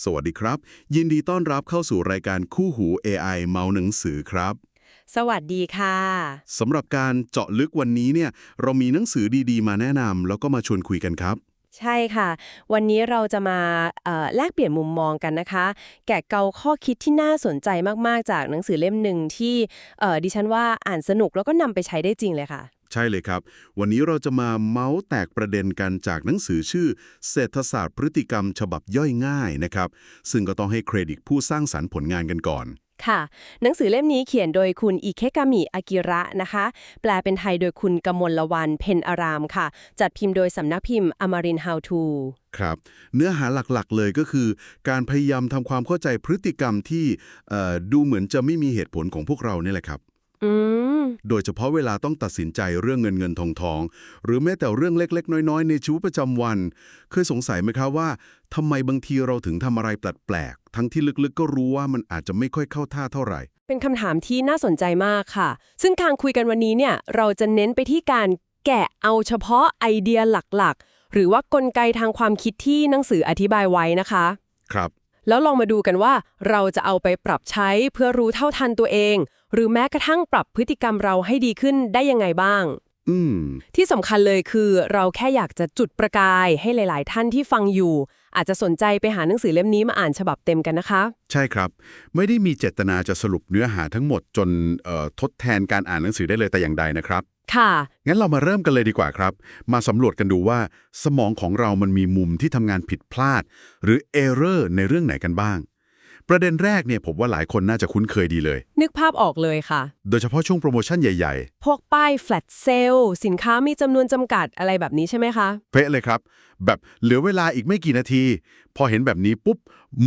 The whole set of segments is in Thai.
สวัสดีครับ ยินดีต้อนรับเข้าสู่รายการคู่หู AI เมาหนังสือครับ สวัสดีค่ะสำหรับการเจาะลึกวันนี้เนี่ย เรามีหนังสือดีๆ มาแนะนำแล้วก็มาชวนคุยกันครับ ใช่ค่ะ วันนี้เราจะมาเอ่อแลกเปลี่ยนมุมมองกันนะคะ แกะเกาข้อคิดที่น่าสนใจมากๆ จากหนังสือเล่มหนึ่งที่เอ่อดิฉันว่าอ่านสนุกแล้วก็นำไปใช้ได้จริงเลยค่ะ ใช่เลยครับ วันนี้เราจะมาเมาส์แตกประเด็นกันจากหนังสือชื่อ เศรษฐศาสตร์พฤติกรรม ฉบับย่อยง่ายนะครับ ซึ่งก็ต้องให้เครดิตผู้สร้างสรรค์ผลงานกันก่อนค่ะ หนังสือเล่มนี้เขียนโดยคุณอิเคกามิอากิระนะคะ แปลเป็นไทยโดยคุณกมลละวันเพนอารามค่ะ จัดพิมพ์โดยสำนักพิมพ์อมริน How to ครับ เนื้อหาหลักๆเลยก็คือ การพยายามทำความเข้าใจพฤติกรรมที่เอ่อดูเหมือนจะไม่มีเหตุผลของพวกเราเนี่ยแหละครับ อืม โดยเฉพาะเวลาต้องตัดสินใจเรื่องเงินเงินทองทอง หรือแม้แต่เรื่องเล็กๆ น้อยๆ ในชีวิตประจำวัน เคยสงสัยไหมครับว่าทำไมบางทีเราถึงทำอะไรแปลกๆ ทั้งที่ลึกๆ ก็รู้ว่ามันอาจจะไม่ค่อยเข้าท่าเท่าไหร่ เป็นคำถามที่น่าสนใจมากค่ะ ซึ่งการคุยกันวันนี้เนี่ย เราจะเน้นไปที่การแกะเอาเฉพาะไอเดียหลักๆ หรือว่ากลไกทางความคิดที่หนังสืออธิบายไว้นะคะ ครับ แล้วลองมาดูกันว่าเราจะเอาไปปรับใช้เพื่อรู้เท่าทันตัวเอง หรือแม้กระทั่งปรับพฤติกรรมเราให้ดีขึ้นได้ยังไงบ้าง อืม ที่สำคัญเลยคือเราแค่อยากจะจุดประกายให้หลาย ๆ ท่านที่ฟังอยู่ อาจจะสนใจไปหาหนังสือเล่มนี้มาอ่านฉบับเต็มกันนะคะ ใช่ครับ ไม่ได้มีเจตนาจะสรุปเนื้อหาทั้งหมดจนเอ่อทดแทนการอ่านหนังสือได้เลยแต่อย่างใดนะครับ ค่ะ งั้นเรามาเริ่มกันเลยดีกว่าครับ มาสำรวจกันดูว่า สมองของเรามันมีมุมที่ทำงานผิดพลาด หรือเอเรอร์ในเรื่องไหนกันบ้าง ประเด็นแรกเนี่ยผมว่าหลายคนน่าจะคุ้นเคยดีเลย นึกภาพออกเลยค่ะ โดยเฉพาะช่วงโปรโมชั่นใหญ่พวกป้าย flat sale สินค้ามีจำนวนจำกัดอะไรแบบนี้ใช่ไหมคะ ๆ เป๊ะเลยครับ แบบเหลือเวลาอีกไม่กี่นาที พอเห็นแบบนี้ปุ๊บ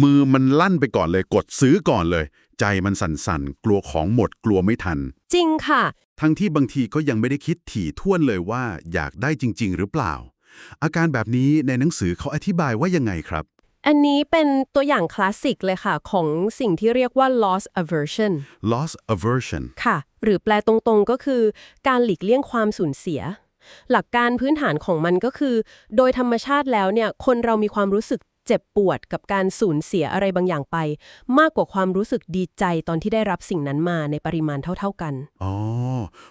มือมันลั่นไปก่อนเลย กดซื้อก่อนเลย ใจมันสั่นๆ กลัวของหมดกลัวไม่ทัน จริงค่ะ ทั้งที่บางทีก็ยังไม่ได้คิดถี่ถ้วนเลยว่าอยากได้จริง ๆ หรือเปล่า อาการแบบนี้ในหนังสือเขาอธิบายว่ายังไงครับ อันนี้เป็นตัวอย่างคลาสสิกเลยค่ะ ของสิ่งที่เรียกว่า loss aversion loss aversion ค่ะ หรือแปลตรงๆก็คือ การหลีกเลี่ยงความสูญเสีย หลักการพื้นฐานของมันก็คือ โดยธรรมชาติแล้วเนี่ย คนเรามีความรู้สึกเจ็บปวดกับการสูญเสียอะไรบางอย่างไป มากกว่าความรู้สึกดีใจตอนที่ได้รับสิ่งนั้นมาในปริมาณเท่า ๆกัน อ๋อ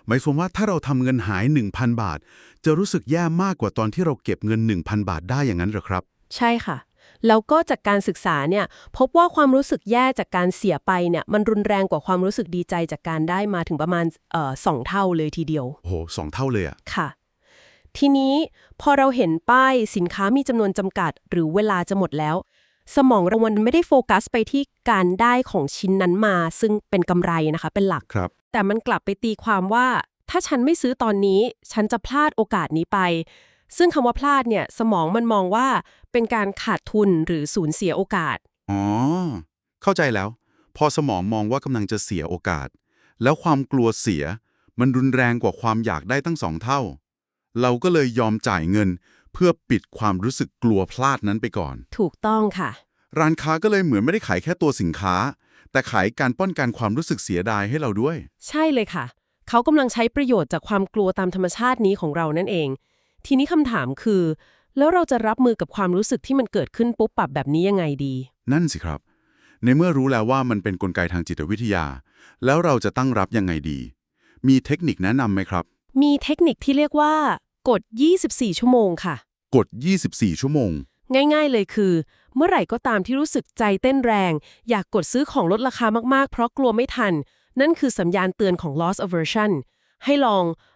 หมายความว่าถ้าเราทำเงินหาย 1,000 บาท จะรู้สึกแย่มากกว่าตอนที่เราเก็บเงิน 1,000 บาทได้อย่างนั้นเหรอครับ ใช่ค่ะ แล้วก็จากการศึกษาเนี่ยพบว่าความรู้สึกแย่จากการเสียไปเนี่ยมันรุนแรงกว่าความรู้สึกดีใจจากการได้มาถึงประมาณเอ่อสองเท่าเลยทีเดียวโอ้โหสองเท่าเลยอะค่ะ ทีนี้พอเราเห็นป้ายสินค้ามีจำนวนจำกัด หรือเวลาจะหมดแล้ว สมองเรามันไม่ได้โฟกัสไปที่การได้ของชิ้นนั้นมา ซึ่งเป็นกำไรนะคะเป็นหลักครับ แต่มันกลับไปตีความว่า ถ้าฉันไม่ซื้อตอนนี้ ฉันจะพลาดโอกาสนี้ไป ซึ่งคำว่าพลาดเนี่ยสมองมันมองว่าเป็นการขาดทุนหรือสูญเสียโอกาส อ๋อ เข้าใจแล้ว พอสมองมองว่ากำลังจะเสียโอกาส แล้วความกลัวเสีย มันรุนแรงกว่าความอยากได้ตั้งสองเท่า เราก็เลยยอมจ่ายเงิน เพื่อปิดความรู้สึกกลัวพลาดนั้นไปก่อน ถูกต้องค่ะ ร้านค้าก็เลยเหมือนไม่ได้ขายแค่ตัวสินค้า แต่ขายการป้องกันความรู้สึกเสียดายให้เราด้วย ใช่เลยค่ะ เขากำลังใช้ประโยชน์จากความกลัวตามธรรมชาตินี้ของเรานั่นเอง ทีนี้คำถามคือ แล้วเราจะรับมือกับความรู้สึกที่มันเกิดขึ้นปุ๊บปรับแบบนี้ยังไงดี นั่นสิครับ ในเมื่อรู้แล้วว่ามันเป็นนกลไกทางจิตวิทยา แล้วเราจะตั้งรับยังไงดี มีเทคนิคแนะนำไหมครับ มีเทคนิคที่เรียกว่า กด 24 ชั่วโมงค่ะ กด 24 ชั่วโมง ง่ายๆเลยคือ เมื่อไหร่ก็ตามที่รู้สึกใจเต้นแรง อยากกดซื้อของลดราคามากๆ เพราะกลัวไม่ทัน นั่นคือสัญญาณเตือนของ loss aversion ให้ลองเออ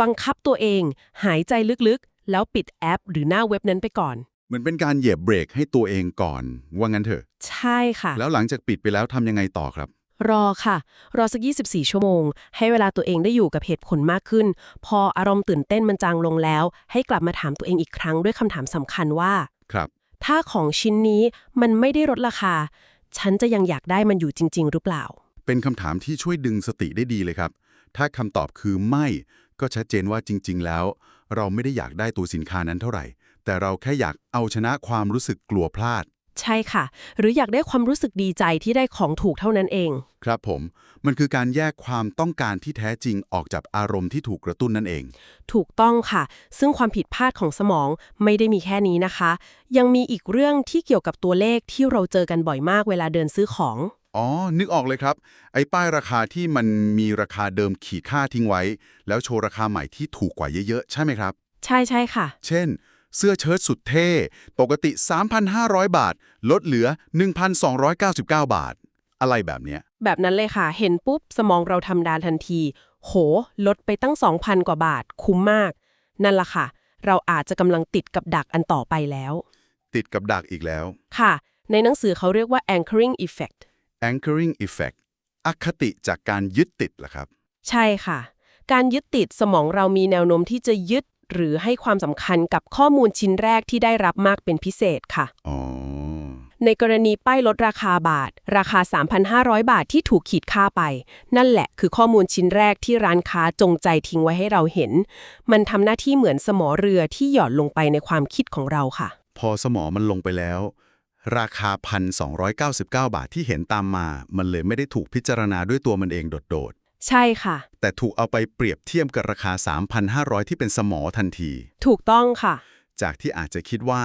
บังคับตัวเอง หายใจลึกๆ แล้วปิดแอป หรือหน้าเว็บนั้นไปก่อน เหมือนเป็นการเหยียบเบรกให้ตัวเองก่อน ว่างั้นเถอะ ใช่ค่ะ แล้วหลังจากปิดไปแล้วทำยังไงต่อครับ รอค่ะ รอสัก 24 ชั่วโมง ให้เวลาตัวเองได้อยู่กับเหตุผลมากขึ้น พออารมณ์ตื่นเต้นมันจางลงแล้ว ให้กลับมาถามตัวเองอีกครั้งด้วยคำถามสำคัญว่า ครับ ถ้าของชิ้นนี้มันไม่ได้ลดราคา ฉันจะยังอยากได้มันอยู่จริง ๆ หรือเปล่า เป็นคำถามที่ช่วยดึงสติได้ดีเลยครับ ถ้าคำตอบคือไม่ ก็ชัดเจนว่าจริง ๆ แล้ว เราไม่ได้อยากได้ตัวสินค้านั้นเท่าไหร่ แต่เราแค่อยากเอาชนะความรู้สึกกลัวพลาด ใช่ค่ะ หรืออยากได้ความรู้สึกดีใจที่ได้ของถูกเท่านั้นเอง ครับผม มันคือการแยกความต้องการที่แท้จริงออกจากอารมณ์ที่ถูกกระตุ้นนั่นเอง ถูกต้องค่ะ ซึ่งความผิดพลาดของสมองไม่ได้มีแค่นี้นะคะ ยังมีอีกเรื่องที่เกี่ยวกับตัวเลขที่เราเจอกันบ่อยมากเวลาเดินซื้อของ อ๋อ นึกออกเลยครับ ไอ้ป้ายราคาที่มันมีราคาเดิมขีดค่าทิ้งไว้ แล้วโชว์ราคาใหม่ที่ถูกกว่าเยอะๆ ใช่ไหมครับ ใช่ใช่ค่ะ เช่น เสื้อเชิ้ตสุดเท่ ปกติ 3,500 บาท ลดเหลือ 1,299 บาท อะไรแบบเนี้ย แบบนั้นเลยค่ะ เห็นปุ๊บ สมองเราทำดานทันที โห ลดไปตั้ง 2,000 กว่าบาท คุ้มมาก นั่นล่ะค่ะ เราอาจจะกำลังติดกับดักอันต่อไปแล้ว ติดกับดักอีกแล้ว ค่ะ ในหนังสือเขาเรียกว่า anchoring effect anchoring effect อคติจากการยึดติดล่ะครับ ใช่ค่ะ การยึดติดสมองเรามีแนวโน้มที่จะยึดหรือให้ความสำคัญกับข้อมูลชิ้นแรกที่ได้รับมากเป็นพิเศษค่ะ อ๋อ ในกรณีป้ายลดราคาบาท ราคา 3,500 บาทที่ถูกขีดค่าไป นั่นแหละคือข้อมูลชิ้นแรกที่ร้านค้าจงใจทิ้งไว้ให้เราเห็น มันทำหน้าที่เหมือนสมอเรือที่หย่อนลงไปในความคิดของเราค่ะ พอสมอมันลงไปแล้ว ราคา 1,299 บาทที่เห็นตามมา มันเลยไม่ได้ถูกพิจารณาด้วยตัวมันเองโดดใช่ค่ะ ๆ แต่ถูกเอาไปเปรียบเทียบกับราคา 3,500 ที่เป็นสมอทันที ถูกต้องค่ะ จากที่อาจจะคิดว่า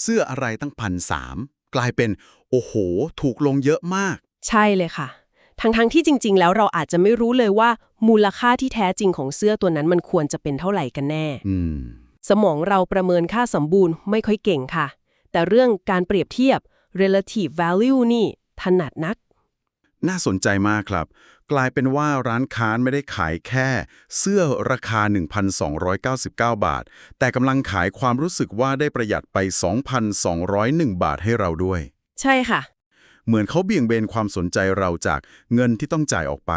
เสื้ออะไรตั้งพันสามกลายเป็น โอ้โห ถูกลงเยอะมาก ใช่เลยค่ะ ทั้งๆที่จริง ๆ แล้วเราอาจจะไม่รู้เลยว่า มูลค่าที่แท้จริงของเสื้อตัวนั้นมันควรจะเป็นเท่าไหร่กันแน่ อืม สมองเราประเมินค่าสมบูรณ์ไม่ค่อยเก่งค่ะ แต่เรื่องการเปรียบเทียบ relative value นี่ถนัดนัก น่าสนใจมากครับ กลายเป็นว่าร้านค้าไม่ได้ขายแค่ เสื้อราคา 1,299 บาท แต่กำลังขายความรู้สึกว่าได้ประหยัดไป 2,201 บาทให้เราด้วย ใช่ค่ะ เหมือนเขาเบี่ยงเบนความสนใจเราจากเงินที่ต้องจ่ายออกไป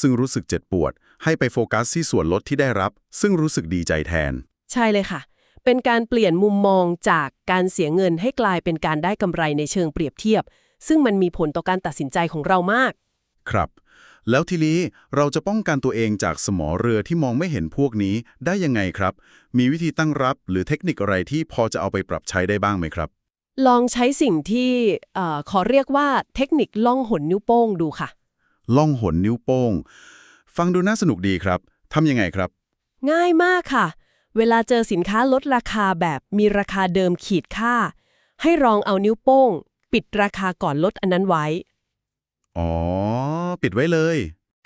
ซึ่งรู้สึกเจ็บปวด ให้ไปโฟกัสที่ส่วนลดที่ได้รับ ซึ่งรู้สึกดีใจแทน ใช่เลยค่ะ เป็นการเปลี่ยนมุมมองจากการเสียเงินให้กลายเป็นการได้กำไรในเชิงเปรียบเทียบ ซึ่งมันมีผลต่อการตัดสินใจของเรามาก ครับ แล้วทีนี้เราจะป้องกันตัวเองจากสมอเรือที่มองไม่เห็นพวกนี้ได้ยังไงครับ มีวิธีตั้งรับหรือเทคนิคอะไรที่พอจะเอาไปปรับใช้ได้บ้างไหมครับ ลองใช้สิ่งที่เอ่อขอเรียกว่าเทคนิคล่องหนนิ้วโป้งดูค่ะ ล่องหนนิ้วโป้ง ฟังดูน่าสนุกดีครับทำยังไงครับ ง่ายมากค่ะ เวลาเจอสินค้าลดราคาแบบมีราคาเดิมขีดค่า ให้ลองเอานิ้วโป้ง ปิดราคาก่อนลดอันนั้นไว้ อ๋อ ปิดไว้เลย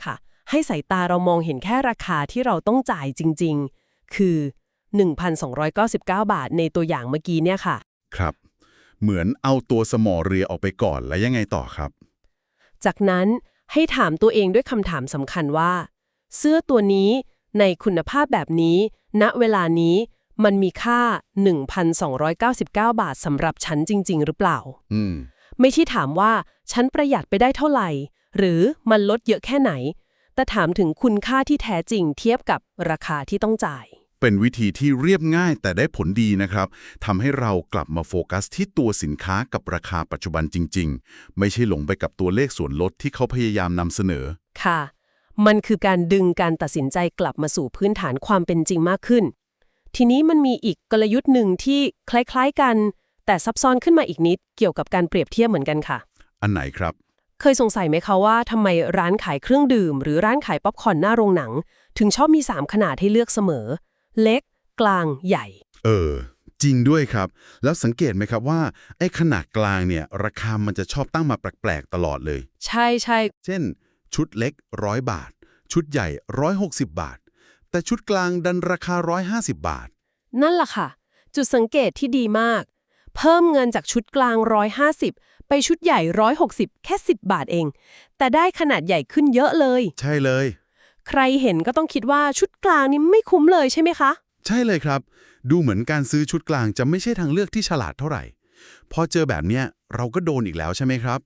ค่ะ ให้สายตาเรามองเห็นแค่ราคาที่เราต้องจ่ายจริง ๆ คือ 1,299 บาทในตัวอย่างเมื่อกี้เนี่ยค่ะ ครับ เหมือนเอาตัวสมอเรือออกไปก่อนแล้วยังไงต่อครับ จากนั้นให้ถามตัวเองด้วยคำถามสำคัญว่า เสื้อตัวนี้ ในคุณภาพแบบนี้ ณ เวลานี้มันมีค่า 1,299 บาทสำหรับฉันจริง ๆ หรือเปล่าอืมไม่ใช่ถามว่าฉันประหยัดไปได้เท่าไหร่ หรือมันลดเยอะแค่ไหน แต่ถามถึงคุณค่าที่แท้จริงเทียบกับราคาที่ต้องจ่าย เป็นวิธีที่เรียบง่ายแต่ได้ผลดีนะครับทำให้เรากลับมาโฟกัสที่ตัวสินค้ากับราคาปัจจุบันจริง ๆ ไม่ใช่หลงไปกับตัวเลขส่วนลดที่เขาพยายามนำเสนอ ค่ะ มันคือการดึงการตัดสินใจกลับมาสู่พื้นฐานความเป็นจริงมากขึ้น ทีนี้มันมีอีกกลยุทธ์หนึ่งที่คล้ายๆกัน แต่ซับซ้อนขึ้นมาอีกนิดเกี่ยวกับการเปรียบเทียบเหมือนกันค่ะ อันไหนครับ เคยสงสัยไหมคะว่าทำไมร้านขายเครื่องดื่ม หรือร้านขายป๊อปคอร์นหน้าโรงหนัง ถึงชอบมี 3 ขนาดให้เลือกเสมอ เล็ก กลางใหญ่ เออ จริงด้วยครับ แล้วสังเกตไหมครับว่าไอ้ขนาดกลางเนี่ยราคามันจะชอบตั้งมาแปลกๆตลอดเลย ใช่ใช่เช่น ชุดเล็กร้อยบาท ชุดใหญ่ 160 บาท แต่ชุดกลางดันราคา 150 บาท นั่นล่ะค่ะ จุดสังเกตที่ดีมาก เพิ่มเงินจากชุดกลาง 150 ไปชุดใหญ่ 160 แค่ 10 บาทเอง แต่ได้ขนาดใหญ่ขึ้นเยอะเลย ใช่เลย ใครเห็นก็ต้องคิดว่าชุดกลางนี่ไม่คุ้มเลยใช่ไหมคะ ใช่เลยครับ ดูเหมือนการซื้อชุดกลางจะไม่ใช่ทางเลือกที่ฉลาดเท่าไหร่ พอเจอแบบเนี้ยเราก็โดนอีกแล้วใช่ไหมครับ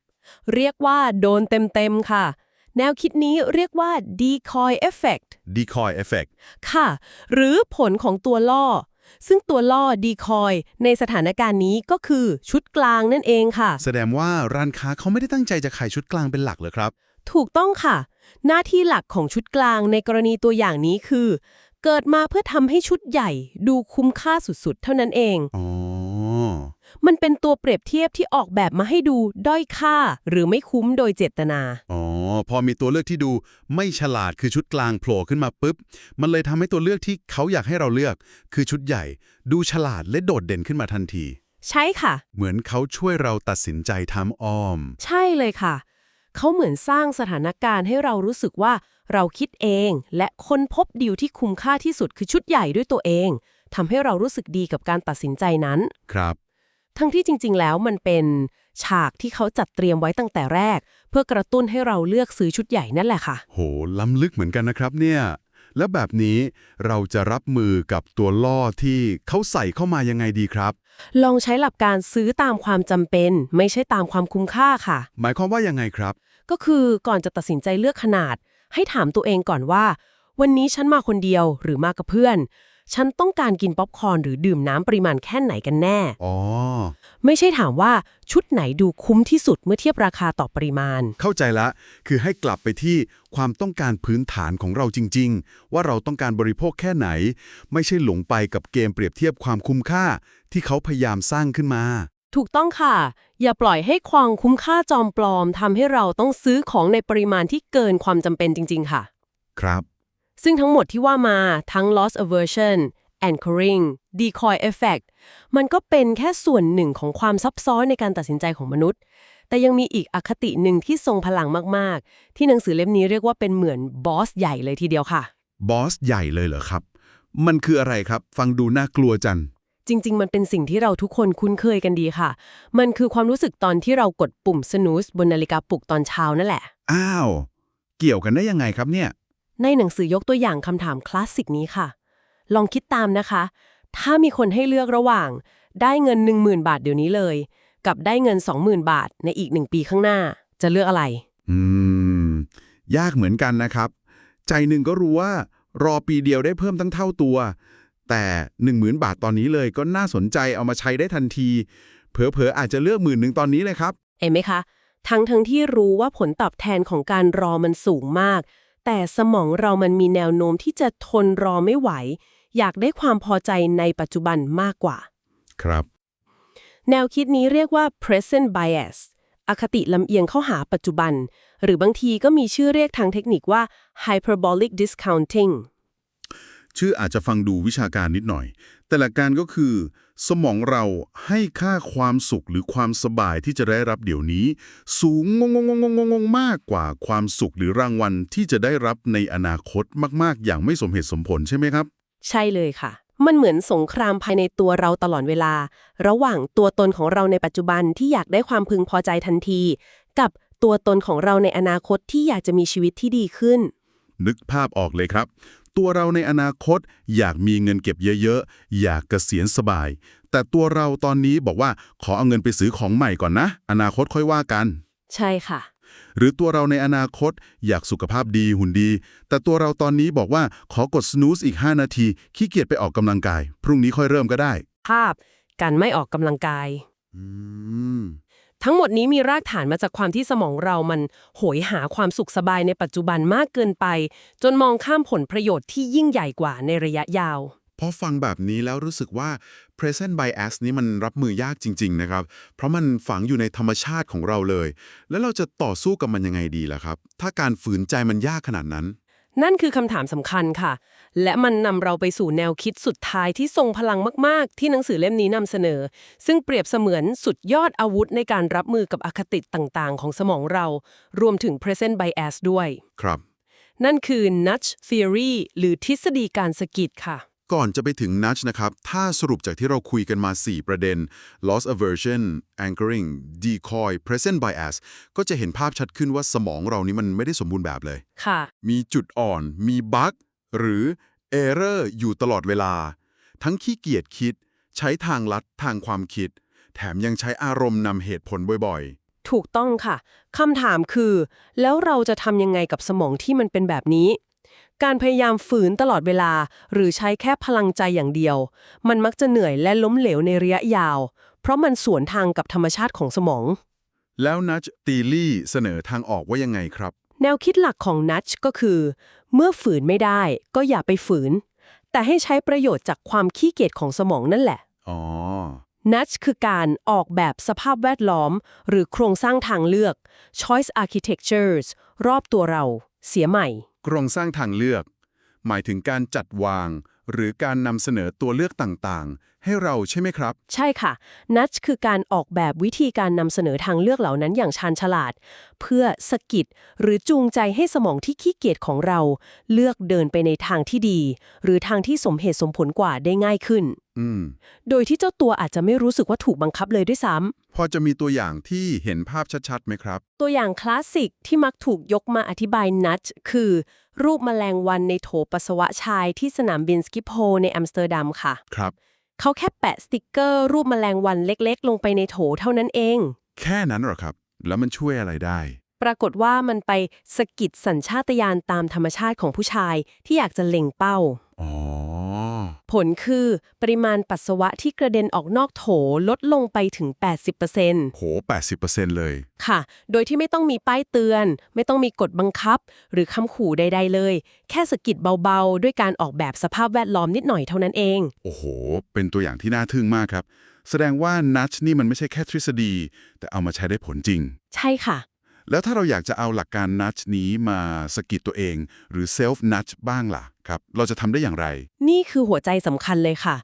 เรียกว่าโดนเต็มๆค่ะ แนวคิดนี้เรียกว่า decoy effect decoy effect ค่ะ หรือผลของตัวล่อ ซึ่งตัวล่อ decoy ในสถานการณ์นี้ก็คือชุดกลางนั่นเองค่ะ แสดงว่าร้านค้าเขาไม่ได้ตั้งใจจะขายชุดกลางเป็นหลักเลยครับ ถูกต้องค่ะ หน้าที่หลักของชุดกลางในกรณีตัวอย่างนี้คือ เกิดมาเพื่อทำให้ชุดใหญ่ดูคุ้มค่าสุดๆ เท่านั้นเอง อ๋อ มันเป็นตัวเปรียบเทียบที่ออกแบบมาให้ดูด้อยค่า หรือไม่คุ้มโดยเจตนา อ๋อ พอมีตัวเลือกที่ดูไม่ฉลาดคือชุดกลางโผล่ขึ้นมาปุ๊บ มันเลยทำให้ตัวเลือกที่เขาอยากให้เราเลือก คือชุดใหญ่ ดูฉลาดและโดดเด่นขึ้นมาทันที ใช่ค่ะ เหมือนเขาช่วยเราตัดสินใจทำอ้อม ใช่เลยค่ะ เขาเหมือนสร้างสถานการณ์ให้เรารู้สึกว่าเราคิดเอง และค้นพบดีลที่คุ้มค่าที่สุดคือชุดใหญ่ด้วยตัวเองทำให้เรารู้สึกดีกับการตัดสินใจนั้น ครับ ทั้งที่จริง ๆ แล้วมันเป็นฉากที่เขาจัดเตรียมไว้ตั้งแต่แรก เพื่อกระตุ้นให้เราเลือกซื้อชุดใหญ่นั่นแหละค่ะ โห ล้ำลึกเหมือนกันนะครับเนี่ย แล้วแบบนี้เราจะรับมือกับตัวล่อที่เขาใส่เข้ามายังไงดีครับ ลองใช้หลักการซื้อตามความจำเป็น ไม่ใช่ตามความคุ้มค่าค่ะ หมายความว่ายังไงครับ ก็คือก่อนจะตัดสินใจเลือกขนาด ให้ถามตัวเองก่อนว่า วันนี้ฉันมาคนเดียวหรือมากับเพื่อน ฉันต้องการกินป๊อปคอร์นหรือดื่มน้ำปริมาณแค่ไหนกันแน่ อ๋อ ไม่ใช่ถามว่าชุดไหนดูคุ้มที่สุดเมื่อเทียบราคาต่อปริมาณ เข้าใจละ คือให้กลับไปที่ความต้องการพื้นฐานของเราจริง ๆ ว่าเราต้องการบริโภคแค่ไหน ไม่ใช่หลงไปกับเกมเปรียบเทียบความคุ้มค่า ที่เขาพยายามสร้างขึ้นมา ถูกต้องค่ะ อย่าปล่อยให้ความคุ้มค่าจอมปลอมทำให้เราต้องซื้อของในปริมาณที่เกินความจำเป็นจริง ๆ ค่ะ ครับ ซึ่งทั้งหมดที่ว่ามาทั้ง loss aversion anchoring decoy effect มันก็เป็นแค่ส่วนหนึ่งของความซับซ้อนในการตัดสินใจของมนุษย์ แต่ยังมีอีกอคติหนึ่งที่ทรงพลังมาก ๆ ที่หนังสือเล่มนี้เรียกว่าเป็นเหมือนบอสใหญ่เลยทีเดียวค่ะ บอสใหญ่เลยเหรอครับ มันคืออะไรครับ ฟังดูน่ากลัวจัง จริง ๆ มันเป็นสิ่งที่เราทุกคนคุ้นเคยกันดีค่ะ มันคือความรู้สึกตอนที่เรากดปุ่ม snooze บนนาฬิกาปลุกตอนเช้านั่นแหละ อ้าว เกี่ยวกันได้ยังไงครับเนี่ย ในหนังสือยกตัวอย่างคำถามคลาสสิกนี้ค่ะ ลองคิดตามนะคะ ถ้ามีคนให้เลือกระหว่าง ได้เงิน 10,000 บาทเดี๋ยวนี้เลย กับได้เงิน 20,000 บาทในอีกหนึ่งปีข้างหน้า จะเลือกอะไร อืม ยากเหมือนกันนะครับ ใจหนึ่งก็รู้ว่า รอปีเดียวได้เพิ่มตั้งเท่าตัว แต่ 1 0,000 บาทตอนนี้เลยก็น่าสนใจเอามาใช้ได้ทันที เผลอๆอาจจะเลือกหมื่นหนึ่งตอนนี้เลยครับ เห็นไหมคะ ทั้งทั้งที่รู้ว่าผลตอบแทนของการรอมันสูงมาก แต่สมองเรามันมีแนวโน้มที่จะทนรอไม่ไหว อยากได้ความพอใจในปัจจุบันมากกว่า ครับ แนวคิดนี้เรียกว่า present bias อคติลำเอียงเข้าหาปัจจุบัน หรือบางทีก็มีชื่อเรียกทางเทคนิคว่า hyperbolic discounting ชื่ออาจจะฟังดูวิชาการนิดหน่อย แต่หลักการก็คือ สมองเราให้ค่าความสุขหรือความสบายที่จะได้รับเดี๋ยวนี้ สูงงงงงงงงมากกว่าความสุขหรือรางวัลที่จะได้รับในอนาคตมาก ๆ อย่างไม่สมเหตุสมผลใช่ไหมครับ ใช่เลยค่ะ มันเหมือนสงครามภายในตัวเราตลอดเวลา ระหว่างตัวตนของเราในปัจจุบันที่อยากได้ความพึงพอใจทันที กับตัวตนของเราในอนาคตที่อยากจะมีชีวิตที่ดีขึ้นนึกภาพออกเลยครับ ตัวเราในอนาคตอยากมีเงินเก็บเยอะๆ อยากเกษียณสบาย แต่ตัวเราตอนนี้บอกว่าขอเอาเงินไปซื้อของใหม่ก่อนนะ อนาคตค่อยว่ากัน ใช่ค่ะ หรือตัวเราในอนาคตอยากสุขภาพดีหุ่นดี แต่ตัวเราตอนนี้บอกว่าขอกด snooze อีก 5 นาที ขี้เกียจไปออกกำลังกาย พรุ่งนี้ค่อยเริ่มก็ได้ ภาพการไม่ออกกำลังกาย อืม ทั้งหมดนี้มีรากฐานมาจากความที่สมองเรามันโหยหาความสุขสบายในปัจจุบันมากเกินไป จนมองข้ามผลประโยชน์ที่ยิ่งใหญ่กว่าในระยะยาว พอฟังแบบนี้แล้วรู้สึกว่า present bias นี้มันรับมือยากจริง ๆ นะครับ เพราะมันฝังอยู่ในธรรมชาติของเราเลย แล้วเราจะต่อสู้กับมันยังไงดีล่ะครับ ถ้าการฝืนใจมันยากขนาดนั้น นั่นคือคำถามสำคัญค่ะ และมันนำเราไปสู่แนวคิดสุดท้ายที่ทรงพลังมาก ๆ ที่หนังสือเล่มนี้นำเสนอ ซึ่งเปรียบเสมือนสุดยอดอาวุธในการรับมือกับอคติต่างๆ ของสมองเรา รวมถึง present bias ด้วย ครับ นั่นคือ nudge theory หรือทฤษฎีการสะกิดค่ะ ก่อนจะไปถึง nudge นะครับ ถ้าสรุปจากที่เราคุยกันมา 4 ประเด็น loss aversion anchoring decoy present bias ก็จะเห็นภาพชัดขึ้นว่าสมองเรานี้มันไม่ได้สมบูรณ์แบบเลย ค่ะ มีจุดอ่อน มีบั๊กหรือ error อยู่ตลอดเวลา ทั้งขี้เกียจคิด ใช้ทางลัดทางความคิด แถมยังใช้อารมณ์นำเหตุผลบ่อยถูกต้องค่ะคำถามคือ แล้วเราจะทำยังไงกับสมองที่มันเป็นแบบนี้ การพยายามฝืนตลอดเวลา หรือใช้แค่พลังใจอย่างเดียว มันมักจะเหนื่อยและล้มเหลวในระยะยาว เพราะมันสวนทางกับธรรมชาติของสมองๆแล้ว nudge ตีลี่เสนอทางออกว่ายังไงครับ แนวคิดหลักของนัชก็คือ เมื่อฝืนไม่ได้ก็อย่าไปฝืน แต่ให้ใช้ประโยชน์จากความขี้เกียจของสมองนั่นแหละ อ๋อ nudge คือการออกแบบสภาพแวดล้อม หรือโครงสร้างทางเลือก choice architectures รอบตัวเรา เสียใหม่ โครงสร้างทางเลือก หมายถึงการจัดวาง หรือการนำเสนอตัวเลือกต่างๆ ให้เราใช่ไหมครับ ใช่ค่ะ nudge คือการออกแบบวิธีการนำเสนอทางเลือกเหล่านั้นอย่างชาญฉลาด เพื่อสะกิดหรือจูงใจให้สมองที่ขี้เกียจของเรา เลือกเดินไปในทางที่ดี หรือทางที่สมเหตุสมผลกว่าได้ง่ายขึ้น อืม โดยที่เจ้าตัวอาจจะไม่รู้สึกว่าถูกบังคับเลยด้วยซ้ำ พอจะมีตัวอย่างที่เห็นภาพชัดๆไหมครับ ตัวอย่างคลาสสิกที่มักถูกยกมาอธิบายนัดคือ รูปแมลงวันในโถปัสสาวะชายที่สนามบินสกิปโฮในอัมสเตอร์ดัมค่ะ ครับ เขาแค่แปะสติกเกอร์รูปแมลงวันเล็กๆ ลงไปในโถเท่านั้นเอง แค่นั้นเหรอครับ แล้วมันช่วยอะไรได้ ปรากฏว่ามันไปสะกิดสัญชาตญาณตามธรรมชาติของผู้ชายที่อยากจะเล็งเป้า อ๋อ ผลคือปริมาณปัสสาวะที่กระเด็นออกนอกโถลดลงไปถึง 80%โห 80%เลย ค่ะ โดยที่ไม่ต้องมีป้ายเตือน ไม่ต้องมีกฎบังคับ หรือคำขู่ใด ๆ เลย แค่สะกิดเบาๆ ด้วยการออกแบบสภาพแวดล้อมนิดหน่อยเท่านั้นเอง โอ้โห เป็นตัวอย่างที่น่าทึ่งมากครับ แสดงว่านัชนี่มันไม่ใช่แค่ทฤษฎี แต่เอามาใช้ได้ผลจริง ใช่ค่ะแล้วถ้าเราอยากจะเอาหลักการนัชนี้มาสกิดตัวเอง หรือเซลฟ์นัชบ้างล่ะ ครับ เราจะทำได้อย่างไร นี่คือหัวใจสำคัญเลยค่ะ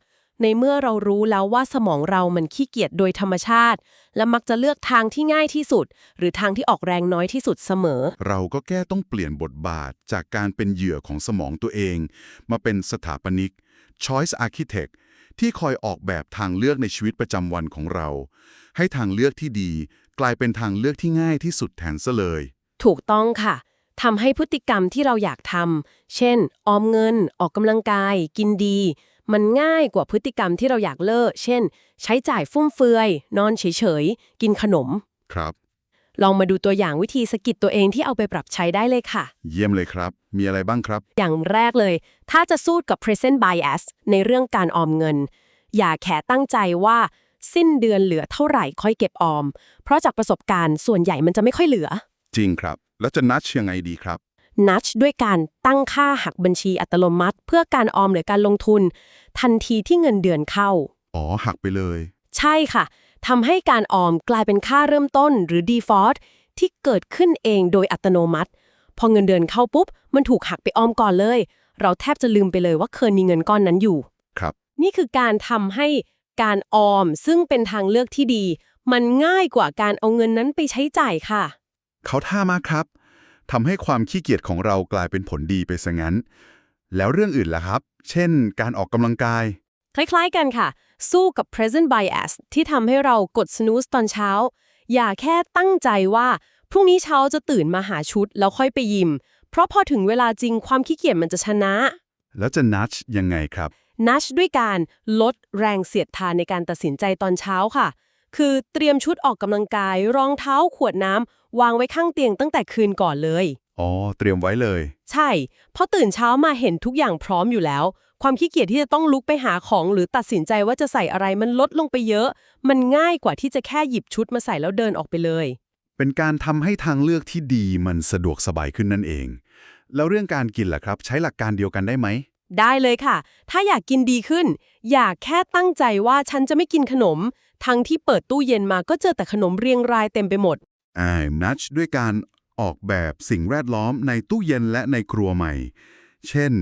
ในเมื่อเรารู้แล้วว่าสมองเรามันขี้เกียจโดยธรรมชาติ และมักจะเลือกทางที่ง่ายที่สุด หรือทางที่ออกแรงน้อยที่สุดเสมอ เราก็แก้ต้องเปลี่ยนบทบาทจากการเป็นเหยื่อของสมองตัวเอง มาเป็นสถาปนิก Choice Architect ที่คอยออกแบบทางเลือกในชีวิตประจำวันของเรา ให้ทางเลือกที่ดี กลายเป็นทางเลือกที่ง่ายที่สุดแทนซะเลย ถูกต้องค่ะ ทำให้พฤติกรรมที่เราอยากทำ เช่น ออมเงิน ออกกำลังกาย กินดี มันง่ายกว่าพฤติกรรมที่เราอยากเลิก เช่น ใช้จ่ายฟุ่มเฟือย นอนเฉยๆ กินขนม ครับ ลองมาดูตัวอย่างวิธีสกิดตัวเองที่เอาไปปรับใช้ได้เลยค่ะ เยี่ยมเลยครับ มีอะไรบ้างครับ อย่างแรกเลย ถ้าจะสู้กับ present bias ในเรื่องการออมเงิน อย่าแค่ตั้งใจว่าสิ้นเดือนเหลือเท่าไหร่ค่อยเก็บออม เพราะจากประสบการณ์ส่วนใหญ่มันจะไม่ค่อยเหลือ จริงครับ แล้วจะนัดยังไงดีครับนัดด้วยการตั้งค่าหักบัญชีอัตโนมัติ เพื่อการออมหรือการลงทุน ทันทีที่เงินเดือนเข้า อ๋อ หักไปเลย ใช่ค่ะทำให้การออมกลายเป็นค่าเริ่มต้นหรือ default ที่เกิดขึ้นเองโดยอัตโนมัติ พอเงินเดือนเข้าปุ๊บ มันถูกหักไปออมก่อนเลย เราแทบจะลืมไปเลยว่าเคยมีเงินก้อนนั้นอยู่ ครับ นี่คือการทำให้การออมซึ่งเป็นทางเลือกที่ดี มันง่ายกว่าการเอาเงินนั้นไปใช้จ่ายค่ะ เขาท่ามากครับทำให้ความขี้เกียจของเรากลายเป็นผลดีไปซะงั้น แล้วเรื่องอื่นล่ะครับ เช่น การออกกำลังกาย คล้ายๆกันค่ะ สู้กับ present bias ที่ทำให้เรากด snooze ตอนเช้า อย่าแค่ตั้งใจว่าพรุ่งนี้เช้าจะตื่นมาหาชุดแล้วค่อยไปยิม เพราะพอถึงเวลาจริงความขี้เกียจมันจะชนะ แล้วจะนัดยังไงครับ นัชด้วยการลดแรงเสียดทานในการตัดสินใจตอนเช้าค่ะ คือเตรียมชุดออกกำลังกาย รองเท้าขวดน้ำวางไว้ข้างเตียงตั้งแต่คืนก่อนเลย อ๋อ เตรียมไว้เลย ใช่เพราะตื่นเช้ามาเห็นทุกอย่างพร้อมอยู่แล้ว ความขี้เกียจที่จะต้องลุกไปหาของหรือตัดสินใจว่าจะใส่อะไรมันลดลงไปเยอะ มันง่ายกว่าที่จะแค่หยิบชุดมาใส่แล้วเดินออกไปเลย เป็นการทำให้ทางเลือกที่ดีมันสะดวกสบายขึ้นนั่นเอง แล้วเรื่องการกินล่ะครับ ใช้หลักการเดียวกันได้ไหมได้เลยค่ะ ถ้าอยากกินดีขึ้น อยากแค่ตั้งใจว่าฉันจะไม่กินขนม ทั้งที่เปิดตู้เย็นมาก็เจอแต่ขนมเรียงรายเต็มไปหมดอ่านัดด้วยการออกแบบสิ่งแวดล้อมในตู้เย็นและในครัวใหม่ เช่น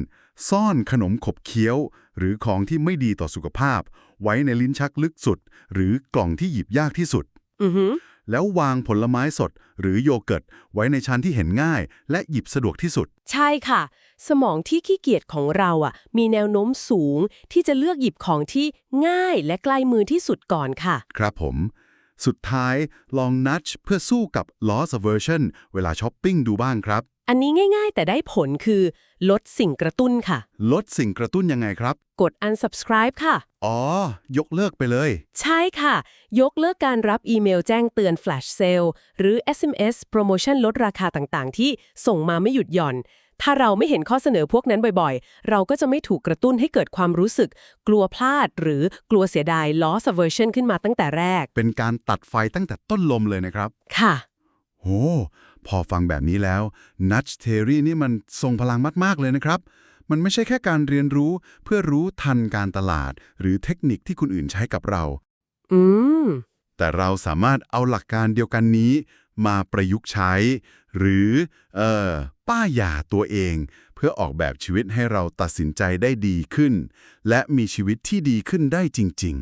ซ่อนขนมขบเคี้ยว หรือของที่ไม่ดีต่อสุขภาพ ไว้ในลิ้นชักลึกสุด หรือกล่องที่หยิบยากที่สุด อือหือ แล้ววางผลไม้สดหรือโยเกิร์ตไว้ในชั้นที่เห็นง่าย และหยิบสะดวกที่สุด ใช่ค่ะ สมองที่ขี้เกียจของเราอะ มีแนวโน้มสูงที่จะเลือกหยิบของที่ง่ายและใกล้มือที่สุดก่อนค่ะ ครับผม สุดท้ายลองนัดเพื่อสู้กับ loss aversion เวลาช้อปปิ้งดูบ้างครับ อันนี้ง่าย ๆ แต่ได้ผลคือ ลดสิ่งกระตุ้นค่ะ ลดสิ่งกระตุ้นยังไงครับ กด unsubscribe ค่ะ อ๋อ ยกเลิกไปเลย ใช่ค่ะ ยกเลิกการรับอีเมลแจ้งเตือน flash sale หรือ SMS โปรโมชั่นลดราคาต่างๆ ที่ส่งมาไม่หยุดหย่อน ถ้าเราไม่เห็นข้อเสนอพวกนั้นบ่อยๆ เราก็จะไม่ถูกกระตุ้นให้เกิดความรู้สึก กลัวพลาด หรือกลัวเสียดาย loss aversion ขึ้นมาตั้งแต่แรก เป็นการตัดไฟตั้งแต่ต้นลมเลยนะครับ ค่ะ โห พอฟังแบบนี้แล้ว Nudge Theory นี่มันทรงพลังมากๆเลยนะครับ มันไม่ใช่แค่การเรียนรู้เพื่อรู้ทันการตลาด หรือเทคนิคที่คนอื่นใช้กับเรา อืม แต่เราสามารถเอาหลักการเดียวกันนี้ มาประยุกต์ใช้ หรือเอ่อป้ายยาตัวเอง เพื่อออกแบบชีวิตให้เราตัดสินใจได้ดีขึ้น และมีชีวิตที่ดีขึ้นได้จริง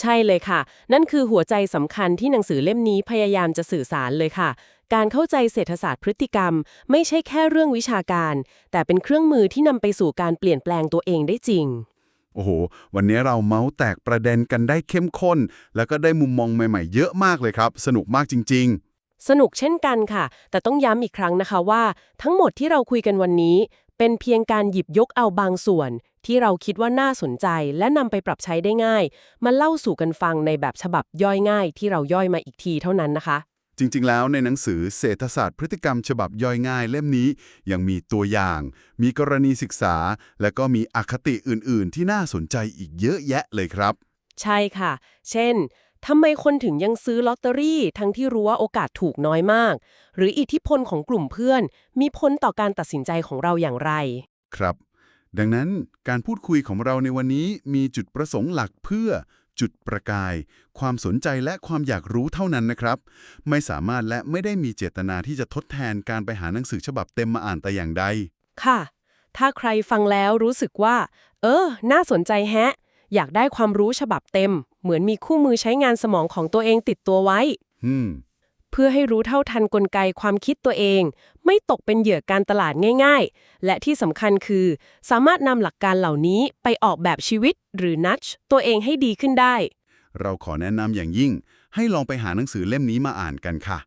ใช่เลยค่ะ นั่นคือหัวใจสำคัญที่หนังสือเล่มนี้พยายามจะสื่อสารเลยค่ะ การเข้าใจเศรษฐศาสตร์พฤติกรรม ไม่ใช่แค่เรื่องวิชาการ แต่เป็นเครื่องมือที่นำไปสู่การเปลี่ยนแปลงตัวเองได้จริงๆโอ้โห วันนี้เราเมาส์แตกประเด็นกันได้เข้มข้น แล้วก็ได้มุมมองใหม่ๆ เยอะมากเลยครับ สนุกมากจริง ๆ สนุกเช่นกันค่ะ แต่ต้องย้ำอีกครั้งนะคะว่า ทั้งหมดที่เราคุยกันวันนี้ เป็นเพียงการหยิบยกเอาบางส่วน ที่เราคิดว่าน่าสนใจและนำไปปรับใช้ได้ง่าย มาเล่าสู่กันฟังในแบบฉบับย่อยง่ายที่เราย่อยมาอีกทีเท่านั้นนะคะ จริงๆ แล้วในหนังสือเศรษฐศาสตร์พฤติกรรมฉบับย่อยง่ายเล่มนี้ยังมีตัวอย่าง มีกรณีศึกษา และก็มีอคติอื่นๆ ที่น่าสนใจอีกเยอะแยะเลยครับ ใช่ค่ะ เช่นทำไมคนถึงยังซื้อลอตเตอรี่ ทั้งที่รู้ว่าโอกาสถูกน้อยมาก หรืออิทธิพลของกลุ่มเพื่อน มีผลต่อการตัดสินใจของเราอย่างไร ครับ ดังนั้นการพูดคุยของเราในวันนี้มีจุดประสงค์หลักเพื่อ จุดประกาย ความสนใจและความอยากรู้เท่านั้นนะครับ ไม่สามารถและไม่ได้มีเจตนาที่จะทดแทนการไปหาหนังสือฉบับเต็มมาอ่านแต่อย่างใด ค่ะ ถ้าใครฟังแล้วรู้สึกว่า เออ น่าสนใจแฮะ อยากได้ความรู้ฉบับเต็ม เหมือนมีคู่มือใช้งานสมองของตัวเองติดตัวไว้ อืม เพื่อให้รู้เท่าทันกลไกความคิดตัวเอง ไม่ตกเป็นเหยื่อการตลาดง่ายๆ และที่สำคัญคือ สามารถนำหลักการเหล่านี้ไปออกแบบชีวิตหรือนัชตัวเองให้ดีขึ้นได้ เราขอแนะนำอย่างยิ่ง ให้ลองไปหาหนังสือเล่มนี้มาอ่านกันค่ะ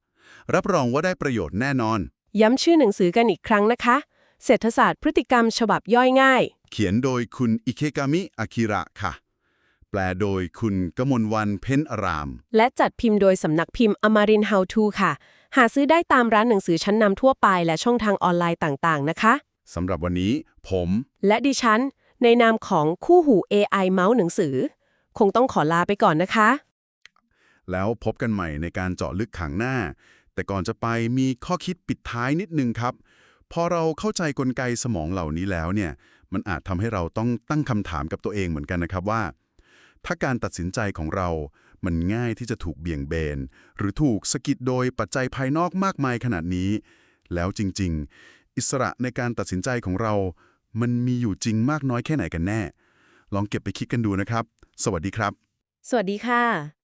รับรองว่าได้ประโยชน์แน่นอน ย้ำชื่อหนังสือกันอีกครั้งนะคะ เศรษฐศาสตร์พฤติกรรมฉบับย่อยง่าย เขียนโดยคุณอิเคกามิอากิระค่ะ แปลโดยคุณกมลวันเพ้นอาราม และจัดพิมพ์โดยสำนักพิมพ์อมริน How to ค่ะ หาซื้อได้ตามร้านหนังสือชั้นนำทั่วไปและช่องทางออนไลน์ต่างๆ นะคะสำหรับวันนี้ ผม และดิฉัน ในนามของคู่หู AI เมาส์หนังสือ คงต้องขอลาไปก่อนนะคะ แล้วพบกันใหม่ในการเจาะลึกขังหน้า แต่ก่อนจะไปมีข้อคิดปิดท้ายนิดนึงครับพอเราเข้าใจกลไกสมองเหล่านี้แล้วเนี่ย มันอาจทำให้เราต้องตั้งคำถามกับตัวเองเหมือนกันนะครับว่า ถ้าการตัดสินใจของเรา มันง่ายที่จะถูกเบี่ยงเบน หรือถูกสะกิดโดยปัจจัยภายนอกมากมายขนาดนี้ แล้วจริง ๆ อิสระในการตัดสินใจของเรา มันมีอยู่จริงมากน้อยแค่ไหนกันแน่ ลองเก็บไปคิดกันดูนะครับ สวัสดีครับ สวัสดีค่ะ